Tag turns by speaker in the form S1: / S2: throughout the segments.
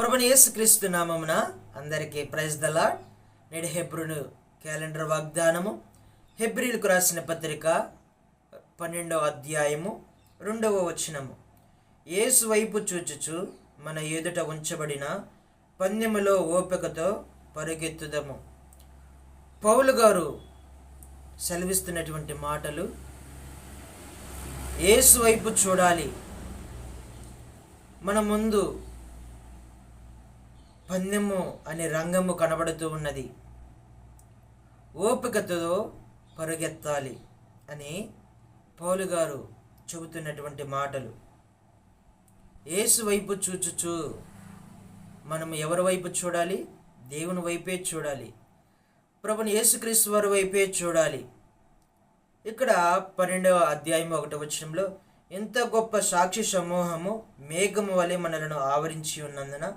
S1: ప్రభుని యేసుక్రీస్తు నామమున అందరికీ ప్రైజ్ దలా నేడు హెబ్రును క్యాలెండర్ వాగ్దానము. హెబ్రిల్కు రాసిన పత్రిక పన్నెండవ అధ్యాయము రెండవ వచనము. యేసు వైపు చూచుచు మన ఎదుట ఉంచబడిన పందెములో ఓపికతో పరుగెత్తుదము. పౌలు గారు సెలవిస్తున్నటువంటి మాటలు యేసు వైపు చూడాలి. మన ముందు పందెము అనే రంగము కనబడుతూ ఉన్నది. ఓపికతో పరుగెత్తాలి అని పౌలు గారు చెబుతున్నటువంటి మాటలు. ఏసు వైపు చూచుచు మనం ఎవరి వైపు చూడాలి? దేవుని వైపే చూడాలి. ప్రభుని యేసుక్రీస్తు వారి వైపే చూడాలి. ఇక్కడ పన్నెండవ అధ్యాయం ఒకటి వచ్చంలో ఎంత గొప్ప సాక్షి సమూహము మేఘము వలె మనలను ఆవరించి ఉన్నందున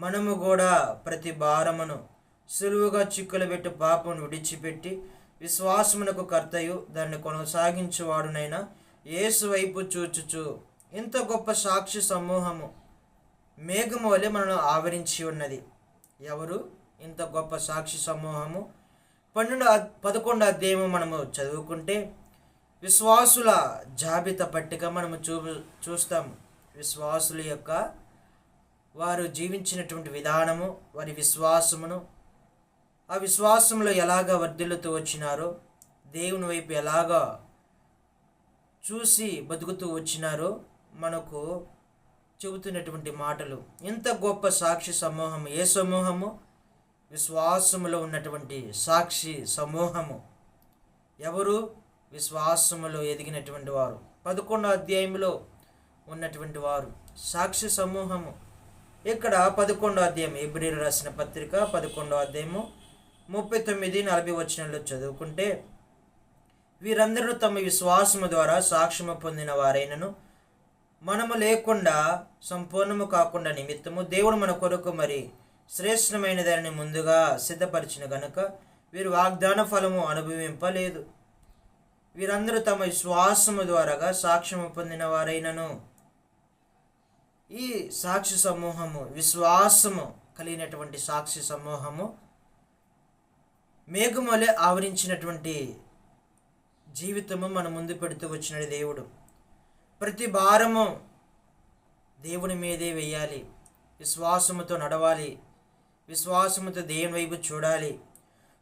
S1: మనము కూడా ప్రతి భారమును సులువుగా చిక్కులు పెట్టి పాపమును విడిచిపెట్టి విశ్వాసమునకు కర్తయు దాన్ని కొనసాగించువాడునైనా యేసు వైపు చూచుచు. ఇంత గొప్ప సాక్షి సమూహము మేఘము వలె మనను ఆవరించి ఉన్నది. ఎవరు? ఇంత గొప్ప సాక్షి సమూహము. పన్నెండు పదకొండు అధ్యాయము మనము చదువుకుంటే విశ్వాసుల జాబితా పట్టిక మనము చూ చూస్తాము. విశ్వాసుల యొక్క వారు జీవించినటువంటి విధానము వారి విశ్వాసమును ఆ విశ్వాసంలో ఎలాగ వర్ధిల్లుతూ వచ్చినారో దేవుని వైపు ఎలాగా చూసి బతుకుతూ వచ్చినారో మనకు చెబుతున్నటువంటి మాటలు. ఇంత గొప్ప సాక్షి సమూహము ఏ సమూహము? విశ్వాసములో ఉన్నటువంటి సాక్షి సమూహము. ఎవరు? విశ్వాసములో ఎదిగినటువంటి వారు. పదకొండో అధ్యాయంలో ఉన్నటువంటి వారు. సాక్షి సమూహము. ఇక్కడ పదకొండో అధ్యాయం ఏబ్రిల్ రాసిన పత్రిక పదకొండో అధ్యాయము ముప్పై తొమ్మిది నలభై వచనంలో చదువుకుంటే వీరందరూ తమ విశ్వాసము ద్వారా సాక్ష్యము పొందిన వారైనను మనము లేకుండా సంపూర్ణము కాకుండా నిమిత్తము దేవుడు మన కొరకు మరి శ్రేష్టమైన దానిని ముందుగా సిద్ధపరిచిన గనుక వీరు వాగ్దాన ఫలము అనుభవింపలేదు. వీరందరూ తమ విశ్వాసము ద్వారాగా సాక్ష్యము పొందిన వారైనను. ఈ సాక్షి సమూహము విశ్వాసము కలిగినటువంటి సాక్షి సమూహము మేఘమలే ఆవరించినటువంటి జీవితము మన ముందు పెడుతూ వచ్చిన దేవుడు. ప్రతి భారము దేవుని మీదే వెయ్యాలి విశ్వాసముతో నడవాలి. విశ్వాసముతో దేవుని వైపు చూడాలి.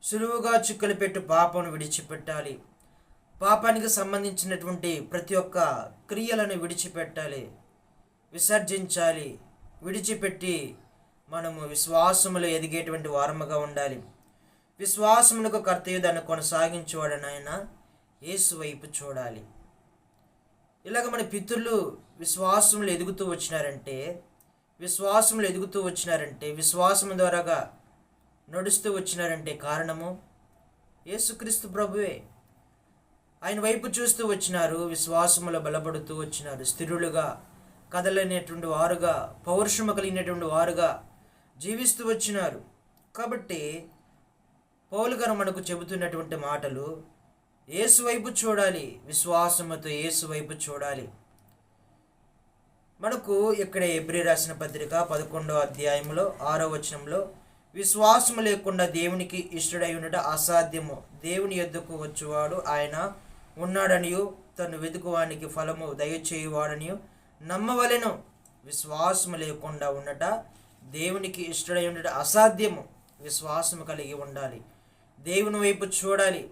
S1: సులువుగా చిక్కులు పెట్టు పాపను విడిచిపెట్టాలి. పాపానికి సంబంధించినటువంటి ప్రతి ఒక్క క్రియలను విడిచిపెట్టాలి. విసర్జించాలి. విడిచిపెట్టి మనము విశ్వాసములో ఎదిగేటువంటి వారముగా ఉండాలి. విశ్వాసములకు కర్తయ్య దాన్ని కొనసాగించేవాడనైనా యేసు వైపు చూడాలి. ఇలాగ మన పితృలు విశ్వాసములు ఎదుగుతూ వచ్చినారంటే విశ్వాసములు ఎదుగుతూ వచ్చినారంటే విశ్వాసము ద్వారాగా నడుస్తూ వచ్చినారంటే కారణము యేసుక్రీస్తు ప్రభువే. ఆయన వైపు చూస్తూ వచ్చినారు విశ్వాసములో బలపడుతూ వచ్చినారు స్థిరులుగా కదలనేటువంటి వారుగా పౌరుషము కలిగినటువంటి వారుగా జీవిస్తూ వచ్చినారు. కాబట్టి పౌలు గారు మనకు చెబుతున్నటువంటి మాటలు ఏసు వైపు చూడాలి విశ్వాసముతో యేసు వైపు చూడాలి. మనకు ఇక్కడ ఎబ్రి రాసిన పత్రిక పదకొండవ అధ్యాయంలో ఆరో వచనంలో విశ్వాసము లేకుండా దేవునికి ఇష్టడై ఉండట అసాధ్యము. దేవుని ఎద్దుకు వచ్చేవాడు ఆయన ఉన్నాడనియు తను వెతుకువానికి ఫలము దయచేయువాడనియు నమ్మవలెను. విశ్వాసము లేకుండా ఉండట దేవునికి ఇష్టడై ఉండట అసాధ్యము. విశ్వాసము కలిగి ఉండాలి. దేవుని వైపు చూడాలి.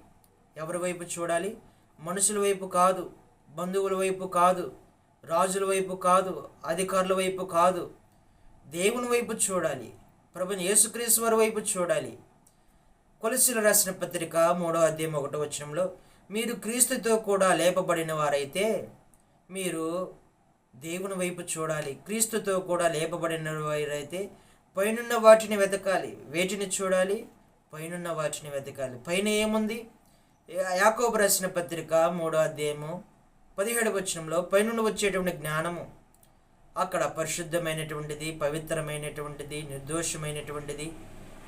S1: ఎవరి వైపు చూడాలి? మనుషుల వైపు కాదు బంధువుల వైపు కాదు రాజుల వైపు కాదు అధికారుల వైపు కాదు. దేవుని వైపు చూడాలి. ప్రభుని యేసుక్రీస్తు వైపు చూడాలి. కొలసిలు రాసిన పత్రిక మూడో అధ్యాయం ఒకటో వచనంలో మీరు క్రీస్తుతో కూడా లేపబడిన వారైతే మీరు దేవుని వైపు చూడాలి. క్రీస్తుతో కూడా లేపబడిన వారైతే పైనున్న వాటిని వెతకాలి. వేటిని చూడాలి? పైనున్న వాటిని వెతకాలి. పైన ఏముంది? యా- యాకోబు రాసిన పత్రిక మూడో అధ్యాయము పదిహేడు వచనంలో పైనుండి వచ్చేటువంటి జ్ఞానము. అక్కడ పరిశుద్ధమైనటువంటిది పవిత్రమైనటువంటిది నిర్దోషమైనటువంటిది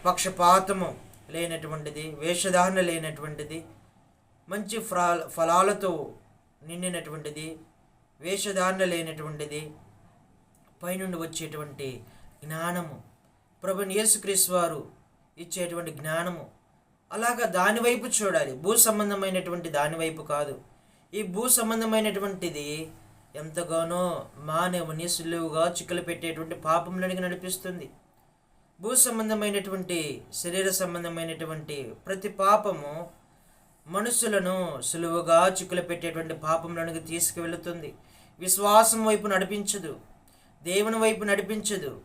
S1: పక్షపాతము లేనటువంటిది వేషధారణ లేనటువంటిది మంచి ఫ్రా ఫలాలతో నిండినటువంటిది వేషధారణ లేనటువంటిది పైనుండి వచ్చేటువంటి జ్ఞానము. ప్రభు యేసుక్రీస్తు వారు ఇచ్చేటువంటి జ్ఞానము. అలాగా దానివైపు చూడాలి. భూ సంబంధమైనటువంటి దానివైపు కాదు. ఈ భూ సంబంధమైనటువంటిది ఎంతగానో మానవుని సులువుగా చిక్కులు పెట్టేటువంటి పాపంలోనికి నడిపిస్తుంది. భూ సంబంధమైనటువంటి శరీర సంబంధమైనటువంటి ప్రతి పాపము మనుషులను సులువుగా చిక్కులు పెట్టేటువంటి పాపంలోనికి తీసుకువెళుతుంది. విశ్వాసం వైపు నడిపించదు దేవుని వైపు నడిపించదు.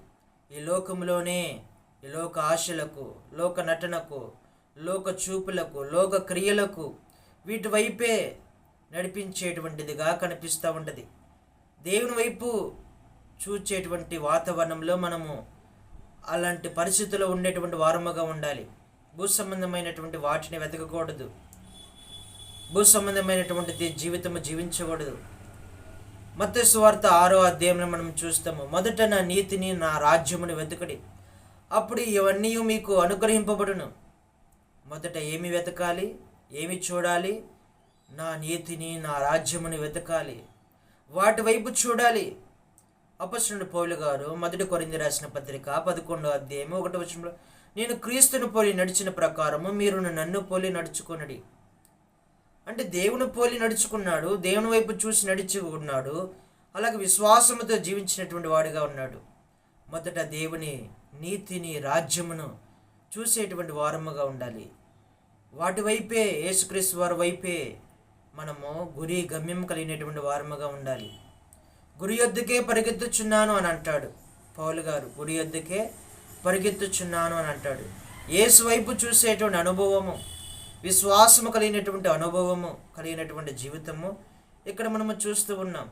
S1: ఈ లోకంలోనే ఈ లోక ఆశలకు లోక నటనకు లోక చూపులకు లోక క్రియలకు వీటి వైపే నడిపించేటువంటిదిగా కనిపిస్తూ ఉంటుంది. దేవుని వైపు చూచేటువంటి వాతావరణంలో మనము అలాంటి పరిస్థితుల్లో ఉండేటువంటి వారముగా ఉండాలి. భూ సంబంధమైనటువంటి వాటిని వెతకకూడదు. భూ సంబంధమైనటువంటి జీవితము జీవించకూడదు. మత సువార్త ఆరో అధ్యాయంలో మనం చూస్తాము. మొదట నా నీతిని నా రాజ్యముని వెతకడి. అప్పుడు ఇవన్నీ మీకు అనుగ్రహింపబడును. మొదట ఏమి వెతకాలి? ఏమి చూడాలి? నా నీతిని నా రాజ్యముని వెతకాలి. వాటి వైపు చూడాలి. అపశ్రుడు పౌలు గారు మొదటి కొరింది రాసిన పత్రిక పదకొండో అధ్యాయం ఒకటి వచనంలో నేను క్రీస్తును పోలి నడిచిన ప్రకారము మీరు నన్ను పోలి నడుచుకొనడి. అంటే దేవుని పోలి నడుచుకున్నాడు దేవుని వైపు చూసి నడిచి ఉన్నాడు అలాగే విశ్వాసముతో జీవించినటువంటి వాడిగా ఉన్నాడు. మొదట దేవుని నీతిని రాజ్యమును చూసేటువంటి వారముగా ఉండాలి. వాటి వైపే యేసుక్రీస్తు వారి వైపే మనము గురి గమ్యం కలిగినటువంటి వారముగా ఉండాలి. గురి యొద్దకే పరిగెత్తుచున్నాను అని అంటాడు పౌలు గారు. గురి యొద్దకే పరిగెత్తుచున్నాను అని అంటాడు. ఏసు వైపు చూసేటువంటి అనుభవము విశ్వాసము కలిగినటువంటి అనుభవము కలిగినటువంటి జీవితము. ఇక్కడ మనము చూస్తూ ఉన్నాం.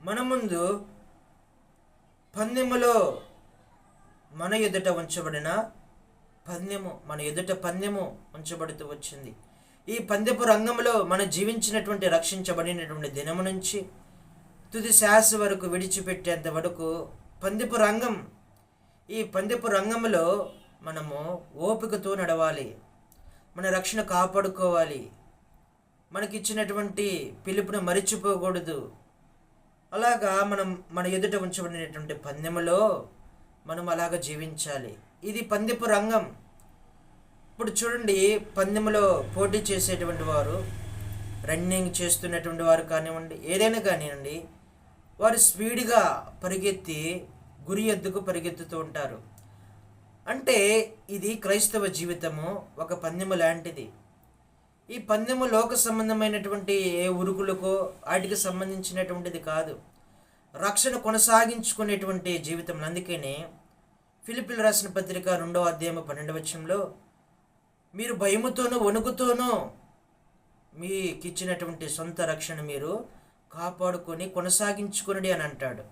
S1: మన ముందు పందెములో మన ఎదుట ఉంచబడిన పందెము మన ఎదుట పందెము ఉంచబడుతూ వచ్చింది. ఈ పందెపు రంగంలో మనం జీవించినటువంటి రక్షించబడినటువంటి దినము నుంచి తుది శాస వరకు విడిచిపెట్టేంత వరకు పందెపు రంగం ఈ పందెపు రంగంలో మనము ఓపికతో నడవాలి. మన రక్షణ కాపాడుకోవాలి. మనకిచ్చినటువంటి పిలుపును మరిచిపోకూడదు. అలాగా మనం మన ఎదుట ఉంచబడినటువంటి పందెములో మనం అలాగ జీవించాలి. ఇది పందెపు రంగం. ఇప్పుడు చూడండి పందెములో పోటీ చేసేటువంటి వారు రన్నింగ్ చేస్తున్నటువంటి వారు కానివ్వండి ఏదైనా కానివ్వండి వారు స్పీడ్గా పరిగెత్తి గురి ఎద్దుకు పరిగెత్తుతూ ఉంటారు. అంటే ఇది క్రైస్తవ జీవితము ఒక పందెము లాంటిది. ఈ పందెము లోక సంబంధమైనటువంటి ఏ ఉరుకులకో వాటికి సంబంధించినటువంటిది కాదు. రక్షణ కొనసాగించుకునేటువంటి జీవితం. అందుకనే ఫిలిపిల్ రాసిన పత్రిక రెండవ అధ్యాయం పన్నెండవ వచ్చంలో మీరు భయముతోనూ వణుకుతోనూ మీకిచ్చినటువంటి సొంత రక్షణ మీరు కాపాడుకొని కొనసాగించుకునడి అని అంటాడు.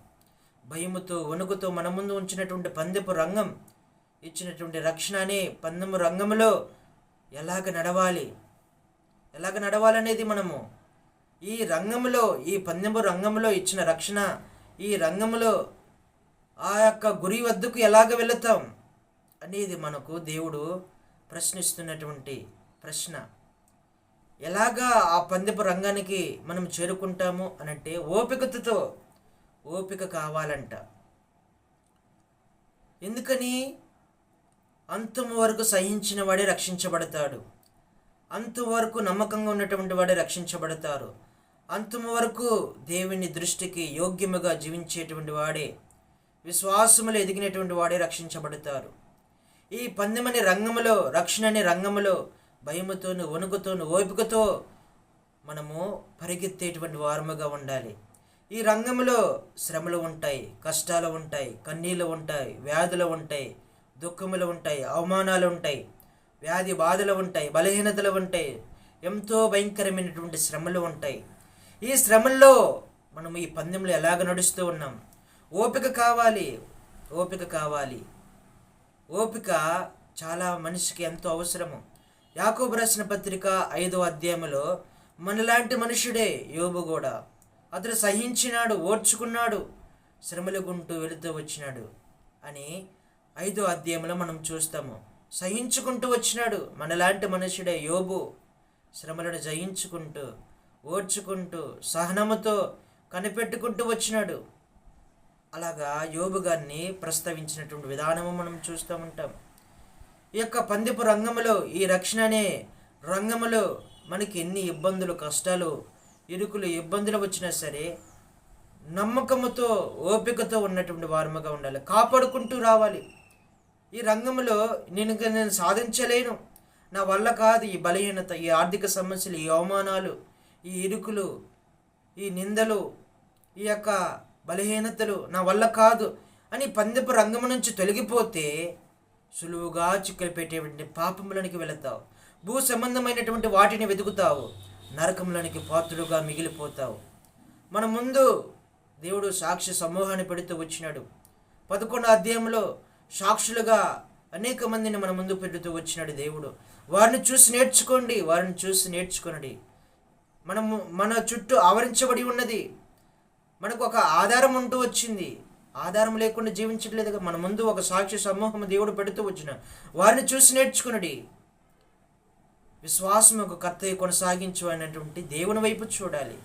S1: భయముతో వణుకుతో మన ముందు ఉంచినటువంటి పందెపు రంగం ఇచ్చినటువంటి రక్షణ అనే పందము రంగంలో ఎలాగ నడవాలి? ఎలాగ నడవాలనేది మనము? ఈ రంగంలో ఈ పందెము రంగంలో ఇచ్చిన రక్షణ ఈ రంగంలో ఆ యొక్క గురి వద్దకు ఎలాగ వెళుతాం అనేది మనకు దేవుడు ప్రశ్నిస్తున్నటువంటి ప్రశ్న. ఎలాగా ఆ పందెపు రంగానికి మనం చేరుకుంటాము అనంటే ఓపికతో ఓపిక కావాలంట. ఎందుకని? అంతము వరకు సహించిన వాడే రక్షించబడతాడు. అంతవరకు నమ్మకంగా ఉన్నటువంటి వాడే రక్షించబడతారు. అంతము వరకు దేవుని దృష్టికి యోగ్యముగా జీవించేటువంటి వాడే విశ్వాసములు ఎదిగినటువంటి వాడే రక్షించబడతారు. ఈ పందెమని రంగములో రక్షణ అనే రంగములో భయముతోను వణుకుతోను ఓపికతో మనము పరిగెత్తేటువంటి వారముగా ఉండాలి. ఈ రంగంలో శ్రమలు ఉంటాయి కష్టాలు ఉంటాయి కన్నీళ్ళు ఉంటాయి వ్యాధులు ఉంటాయి. దుఃఖములు ఉంటాయి అవమానాలు ఉంటాయి వ్యాధి బాధలు ఉంటాయి బలహీనతలు ఉంటాయి ఎంతో భయంకరమైనటువంటి శ్రమలు ఉంటాయి. ఈ శ్రమల్లో మనం ఈ పందెంలో ఎలాగ నడుస్తూ ఉన్నాం? ఓపిక కావాలి ఓపిక కావాలి. ఓపిక చాలా మనిషికి ఎంతో అవసరము. యాకోబు రాసిన పత్రిక ఐదో అధ్యాయంలో మనలాంటి మనుషుడే యోబు కూడా అతడు సహించినాడు ఓర్చుకున్నాడు శ్రమలు గుంటూ వెళుతూ వచ్చినాడు అని ఐదో అధ్యాయంలో మనం చూస్తాము. సహించుకుంటూ వచ్చినాడు మనలాంటి మనుషుడే యోబు. శ్రమలను జయించుకుంటూ ఓర్చుకుంటూ సహనముతో కనిపెట్టుకుంటూ వచ్చినాడు. అలాగా యోబు గారిని ప్రస్తావించినటువంటి విధానము మనం చూస్తూ ఉంటాం. ఈ యొక్క పందిపు రంగములో ఈ రక్షణ అనే రంగములో మనకి ఎన్ని ఇబ్బందులు కష్టాలు ఇరుకులు ఇబ్బందులు వచ్చినా సరే నమ్మకముతో ఓపికతో ఉన్నటువంటి వారముగా ఉండాలి. కాపాడుకుంటూ రావాలి. ఈ రంగంలో నేను నేను సాధించలేను. నా వల్ల కాదు ఈ బలహీనత ఈ ఆర్థిక సమస్యలు ఈ అవమానాలు ఈ ఇరుకులు ఈ నిందలు ఈ యొక్క బలహీనతలు నా వల్ల కాదు అని పందెపు రంగం నుంచి తొలగిపోతే సులువుగా చిక్కులు పెట్టేటువంటి పాపములనికి వెళతావు. భూ సంబంధమైనటువంటి వాటిని వెతుకుతావు. నరకంలోనికి పాత్రుడుగా మిగిలిపోతావు. మన ముందు దేవుడు సాక్షి సమూహాన్ని పెడుతూ వచ్చినాడు. పదకొండు అధ్యాయంలో సాక్షులుగా అనేక మందిని మన ముందు పెడుతూ వచ్చినాడు దేవుడు. వారిని చూసి నేర్చుకోండి వారిని చూసి నేర్చుకోనండి. మనము మన చుట్టూ ఆవరించబడి ఉన్నది. మనకు ఒక ఆధారం ఉంటూ వచ్చింది. ఆధారం లేకుండా జీవించట్లేదు మన ముందు ఒక సాక్షి సమూహం దేవుడు పెడుతూ వచ్చిన. వారిని చూసి నేర్చుకునడి. విశ్వాసం ఒక కర్తయ్య కొనసాగించు అనేటువంటి దేవుని వైపు చూడాలి.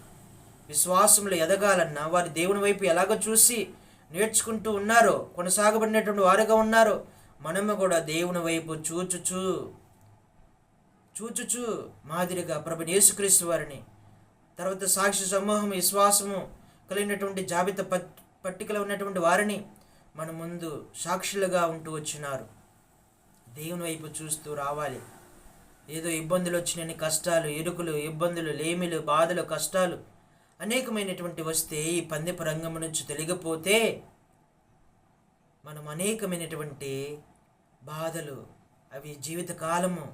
S1: విశ్వాసంలో ఎదగాలన్నా వారి దేవుని వైపు ఎలాగో చూసి నేర్చుకుంటూ ఉన్నారు కొనసాగబడినటువంటి వారుగా ఉన్నారు. మనము కూడా దేవుని వైపు చూచుచూ చూచుచు మాదిరిగా ప్రభు యేసుక్రీస్తు వారిని తర్వాత సాక్షి సమూహం విశ్వాసము కలిగినటువంటి జాబితా పట్ పట్టికలో ఉన్నటువంటి వారిని మన ముందు సాక్షులుగా ఉంటూ వచ్చినారు. దేవుని వైపు చూస్తూ రావాలి. ఏదో ఇబ్బందులు వచ్చినని కష్టాలు ఇరుకులు ఇబ్బందులు లేమిలు బాధలు కష్టాలు అనేకమైనటువంటి వస్తే ఈ పందెపు రంగం నుంచి తొలగిపోతే మనం అనేకమైనటువంటి బాధలు అవి జీవితకాలము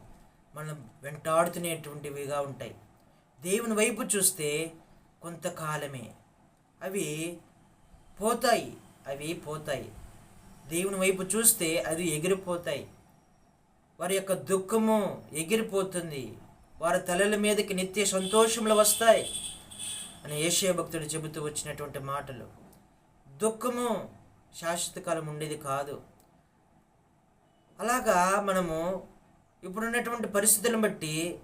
S1: మనం వెంటాడుతునేటువంటివిగా ఉంటాయి. దేవుని వైపు చూస్తే కొంతకాలమే అవి పోతాయి అవి పోతాయి. దేవుని వైపు చూస్తే అది ఎగిరిపోతాయి. వారి యొక్క దుఃఖము ఎగిరిపోతుంది. వారి తలల మీదకి నిత్య సంతోషములు వస్తాయి. అని ఏషియా భక్తుడు చెబుతూ వచ్చినటువంటి మాటలు. దుఃఖము శాశ్వత కాలం ఉండేది కాదు. అలాగా మనము ఇప్పుడున్నటువంటి పరిస్థితులను బట్టి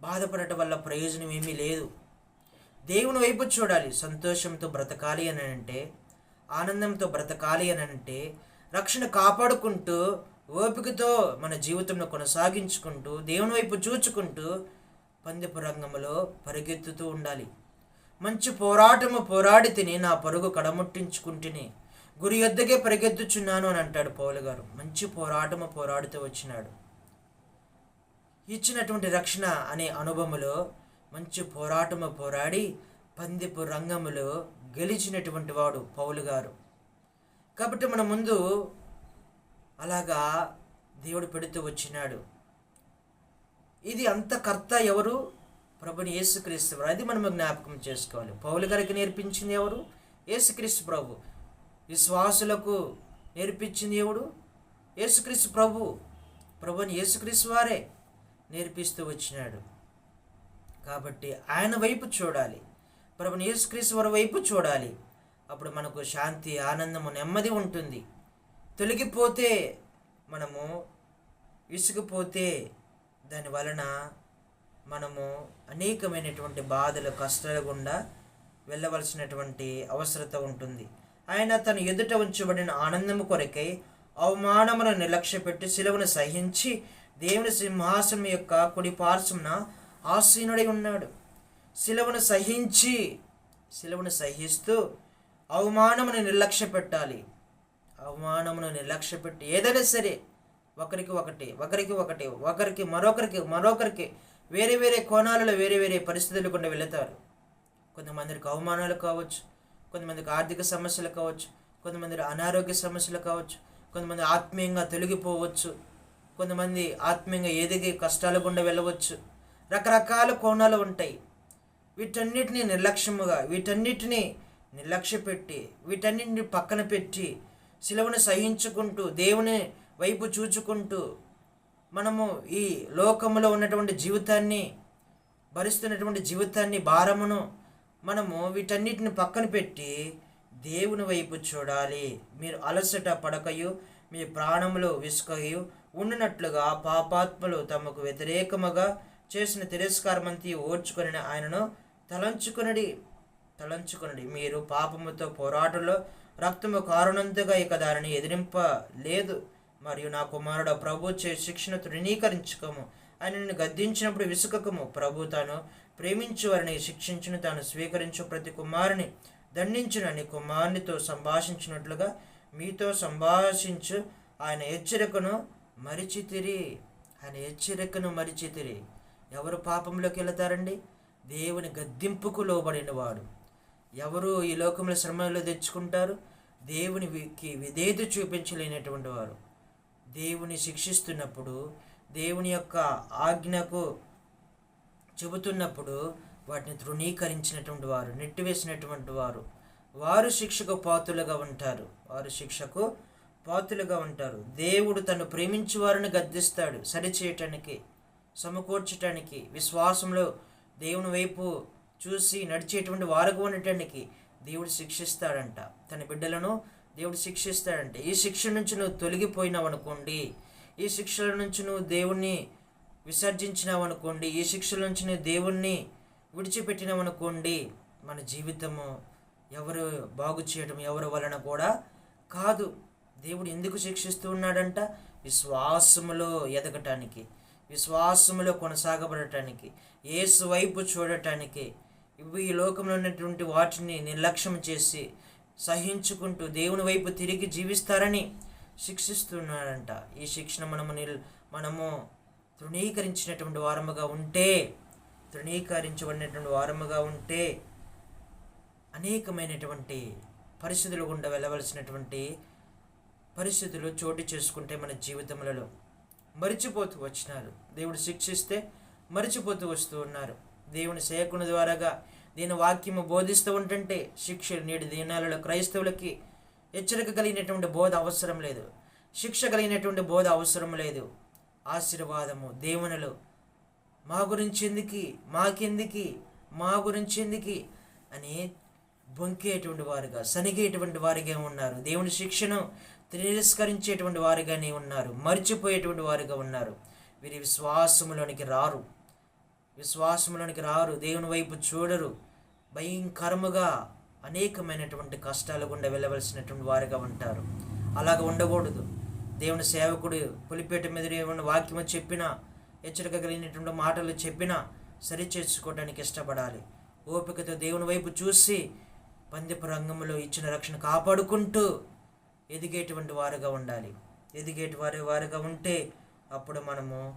S1: బాధపడటం వల్ల ప్రయోజనం ఏమీ లేదు. దేవుని వైపు చూడాలి. సంతోషంతో బ్రతకాలి అని అంటే ఆనందంతో బ్రతకాలి అని అంటే రక్షణ కాపాడుకుంటూ ఓపికతో మన జీవితంలో కొనసాగించుకుంటూ దేవుని వైపు చూచుకుంటూ పందెపు రంగంలో పరిగెత్తుతూ ఉండాలి. మంచి పోరాటము పోరాడి తిని నా పరుగు కడముట్టించుకుంటుని. గురి యొద్దకే పరిగెత్తుచున్నాను అని అంటాడు పౌలు గారు. మంచి పోరాటము పోరాడుతూ వచ్చినాడు. ఇచ్చినటువంటి రక్షణ అనే అనుభవములో మంచి పోరాటము పోరాడి పందిపు రంగములో గెలిచినటువంటి వాడు పౌలు గారు. కాబట్టి మన ముందు అలాగా దేవుడు పెడుతూ వచ్చినాడు. ఇది అంత కర్త ఎవరు? ప్రభుని యేసుక్రీస్తు వారు. అది మనం జ్ఞాపకం చేసుకోవాలి. పౌలు గారికి నేర్పించింది ఎవరు? యేసుక్రీస్తు ప్రభు. విశ్వాసులకు నేర్పించింది ఎవడు? యేసుక్రీస్తు ప్రభు. ప్రభుని యేసుక్రీస్తు వారే నేర్పిస్తూ వచ్చినాడు. కాబట్టి ఆయన వైపు చూడాలి. ప్రభుని యేసుక్రీస్తు వారి వైపు చూడాలి. అప్పుడు మనకు శాంతి ఆనందము నెమ్మది ఉంటుంది. తొలగిపోతే మనము విసుగుపోతే దాని వలన మనము అనేకమైనటువంటి బాధలు కష్టాల గుండా వెళ్ళవలసినటువంటి అవసరత ఉంటుంది. ఆయన తన ఎదుట ఉంచబడిన ఆనందము కొరకై అవమానమును నిర్లక్ష్యపెట్టి శిలువను సహించి దేవుని సింహాసనం యొక్క కుడి పార్శ్వన ఆసీనుడై ఉన్నాడు. శిలువను సహించి శిలువను సహిస్తూ అవమానమును నిర్లక్ష్య పెట్టాలి అవమానమును నిర్లక్ష్య పెట్టి ఏదైనా సరే ఒకరికి ఒకటి ఒకరికి ఒకటి ఒకరికి మరొకరికి మరొకరికి వేరే వేరే కోణాలలో వేరే వేరే పరిస్థితులు గుండా వెళతారు. కొంతమందికి అవమానాలు కావచ్చు కొంతమందికి ఆర్థిక సమస్యలు కావచ్చు కొంతమంది అనారోగ్య సమస్యలు కావచ్చు కొంతమంది ఆత్మీయంగా తొలగిపోవచ్చు కొంతమంది ఆత్మీయంగా ఎదిగి కష్టాల గుండా వెళ్ళవచ్చు. రకరకాల కోణాలు ఉంటాయి. వీటన్నిటిని నిర్లక్ష్యముగా వీటన్నిటిని నిర్లక్ష్య పెట్టి వీటన్నిటిని పక్కన పెట్టి శిలవను సహించుకుంటూ దేవుని వైపు చూచుకుంటూ మనము ఈ లోకములో ఉన్నటువంటి జీవితాన్ని భరిస్తున్నటువంటి జీవితాన్ని భారమును మనము వీటన్నిటిని పక్కన పెట్టి దేవుని వైపు చూడాలి. మీరు అలసట పడకయు మీ ప్రాణములు విసుకయు ఉండినట్లుగా పాపాత్మలు తమకు వ్యతిరేకముగా చేసిన తిరస్కారమంతి ఓర్చుకొని ఆయనను తలంచుకునడి తలంచుకునడి. మీరు పాపముతో పోరాటంలో రక్తము కారణంతగా ఇక దానిని ఎదిరింప లేదు మరియు నా కుమారుడు ప్రభు చే శిక్షను తృణీకరించుకోము. ఆయన నిన్ను గద్దించినప్పుడు విసుకకము ప్రభు తాను ప్రేమించు వారిని శిక్షించును తాను స్వీకరించు ప్రతి కుమారుని దండించునని కుమారునితో సంభాషించినట్లుగా మీతో సంభాషించు. ఆయన హెచ్చరికను మరిచితిరి. ఆయన హెచ్చరికను మరిచితిరి. ఎవరు పాపంలోకి వెళతారండి? దేవుని గద్దింపుకు లోబడిన వాడు. ఎవరు ఈ లోకంలో శ్రమలో తెచ్చుకుంటారు? దేవునికి విధేయత చూపించలేనటువంటి వారు. దేవుని శిక్షిస్తున్నప్పుడు దేవుని యొక్క ఆజ్ఞకు చెబుతున్నప్పుడు వాటిని తృణీకరించినటువంటి వారు నెట్టివేసినటువంటి వారు. వారు శిక్షకు పాతులుగా ఉంటారు. వారు శిక్షకు పాతులుగా ఉంటారు. దేవుడు తను ప్రేమించి వారిని గద్దిస్తాడు సరిచేయటానికి సమకూర్చటానికి విశ్వాసంలో దేవుని వైపు చూసి నడిచేటువంటి వారుగా ఉండటానికి దేవుడు శిక్షిస్తాడంట. తన బిడ్డలను దేవుడు శిక్షిస్తాడంటే ఈ శిక్ష నుంచి నువ్వు తొలగిపోయినావు అనుకోండి ఈ శిక్షల నుంచి నువ్వు దేవుణ్ణి విసర్జించినావు అనుకోండి ఈ శిక్షల నుంచి నువ్వు దేవుణ్ణి విడిచిపెట్టినావు అనుకోండి మన జీవితము ఎవరు బాగు చేయడం ఎవరి వలన కూడా కాదు. దేవుడు ఎందుకు శిక్షిస్తూ ఉన్నాడంట? విశ్వాసములో ఎదగటానికి విశ్వాసములో కొనసాగబడటానికి ఏసు వైపు చూడటానికి. ఇవి ఈ లోకంలో ఉన్నటువంటి వాటిని నిర్లక్ష్యం చేసి సహించుకుంటూ దేవుని వైపు తిరిగి జీవిస్తారని శిక్షిస్తున్నాడంట. ఈ శిక్షణ మనము నిల్ మనము తృణీకరించినటువంటి వారముగా ఉంటే తృణీకరించబడినటువంటి వారముగా ఉంటే అనేకమైనటువంటి పరిస్థితులు గుండా వెళ్ళవలసినటువంటి పరిస్థితులు చోటు చేసుకుంటే మన జీవితములలో మరిచిపోతూ వచ్చినారు. దేవుడు శిక్షిస్తే మరిచిపోతూ వస్తూ ఉన్నారు. దేవుని సేకుని ద్వారాగా దీని వాక్యము బోధిస్తూ ఉంటుంటే శిక్ష నేటి దినాలలో క్రైస్తవులకి హెచ్చరిక కలిగినటువంటి బోధ అవసరం లేదు. శిక్ష కలిగినటువంటి బోధ అవసరం లేదు. ఆశీర్వాదము దేవునులు. మా గురించి ఎందుకు? మాకెందుకి? మా గురించి ఎందుకు? అని బొంకేటువంటి వారుగా సనిగేటువంటి వారిగా ఉన్నారు. దేవుని శిక్షను తిరస్కరించేటువంటి వారిగానే ఉన్నారు. మర్చిపోయేటువంటి వారిగా ఉన్నారు. వీరి విశ్వాసములోనికి రారు. విశ్వాసములోనికి రారు. దేవుని వైపు చూడరు. భయంకరముగా అనేకమైనటువంటి కష్టాలు గుండా వెళ్ళవలసినటువంటి వారిగా ఉంటారు. అలాగ ఉండకూడదు. దేవుని సేవకుడు పులిపేట మీద ఏమైనా వాక్యము చెప్పినా హెచ్చరిక కలిగినటువంటి మాటలు చెప్పినా సరి చేసుకోవడానికి ఇష్టపడాలి. ఓపికతో దేవుని వైపు చూసి పందిపు రంగంలో ఇచ్చిన రక్షణ కాపాడుకుంటూ ఎదిగేటువంటి వారుగా ఉండాలి. ఎదిగేటి వారి వారుగా ఉంటే అప్పుడు మనము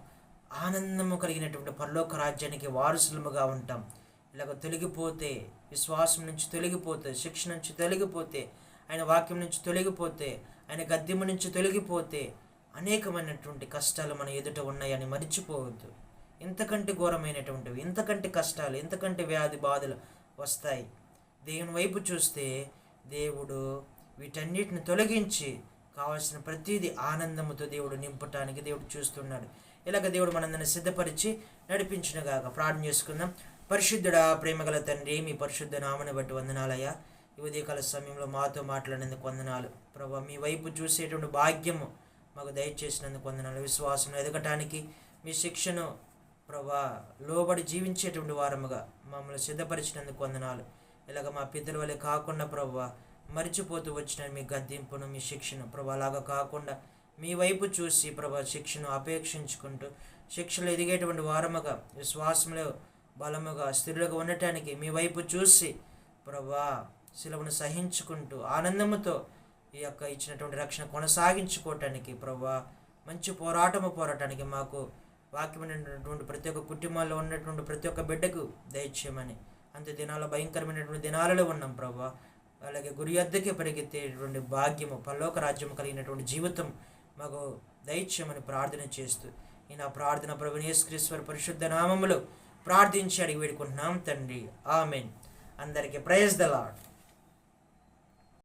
S1: ఆనందము కలిగినటువంటి పరలోక రాజ్యానికి వారసులముగా ఉంటాం. ఇలాగ తొలగిపోతే విశ్వాసం నుంచి తొలగిపోతే శిక్ష నుంచి తొలగిపోతే ఆయన వాక్యం నుంచి తొలగిపోతే ఆయన గద్యం నుంచి తొలగిపోతే అనేకమైనటువంటి కష్టాలు మన ఎదుట ఉన్నాయని మర్చిపోవద్దు. ఇంతకంటే ఘోరమైనటువంటివి ఇంతకంటే కష్టాలు ఇంతకంటే వ్యాధి బాధలు వస్తాయి. దేవుని వైపు చూస్తే దేవుడు వీటన్నిటిని తొలగించి కావలసిన ప్రతిదీ ఆనందముతో దేవుడు నింపటానికి దేవుడు చూస్తున్నాడు. ఇలాగ దేవుడు మనందరిని సిద్ధపరిచి నడిపించినగాక ప్రార్థన చేసుకుందాం. పరిశుద్ధుడా ప్రేమగల తండ్రి మీ పరిశుద్ధ నామని బట్టి వందనాలయ్యా. ఈ ఉదయకాల సమయంలో మాతో మాట్లాడినందుకు వందనాలు. ప్రభా మీ వైపు చూసేటువంటి భాగ్యము మాకు దయచేసినందుకు వందనాలు. విశ్వాసం ఎదగటానికి మీ శిక్షను ప్రభా లోబడి జీవించేటువంటి వారముగా మమ్మల్ని సిద్ధపరిచినందుకు వందనాలు. ఇలాగ మా పిద్దల వల్లే కాకుండా ప్రభా మరిచిపోతూ వచ్చిన మీ గద్దింపును మీ శిక్షను ప్రభా అలాగా కాకుండా మీ వైపు చూసి ప్రభా శిక్షను అపేక్షించుకుంటూ శిక్షలు ఎదిగేటువంటి వారముగా విశ్వాసంలో బలముగా స్థిరులుగా ఉండటానికి మీ వైపు చూసి ప్రభా శిలవను సహించుకుంటూ ఆనందముతో ఈ యొక్క ఇచ్చినటువంటి రక్షణ కొనసాగించుకోవటానికి ప్రభా మంచి పోరాటము పోరాటానికి మాకు వాక్యమైనటువంటి ప్రతి ఒక్క కుటుంబాల్లో ఉన్నటువంటి ప్రతి ఒక్క బిడ్డకు దయచేయమని. అంత దినాల భయంకరమైనటువంటి దినాలలో ఉన్నాం ప్రభా. అలాగే గురి అద్దకే పరిగెత్తేటువంటి భాగ్యము పల్లోక రాజ్యము కలిగినటువంటి జీవితం మాకు దయచేయమని ప్రార్థన చేస్తూ ఈ నా ప్రార్థన ప్రభునేశ్వర పరిశుద్ధ నామములు ప్రార్థించి అడిగి వేడుకుంటున్నాం తండ్రి. ఆమెన్. అందరికీ ప్రైజ్ ద లాడ్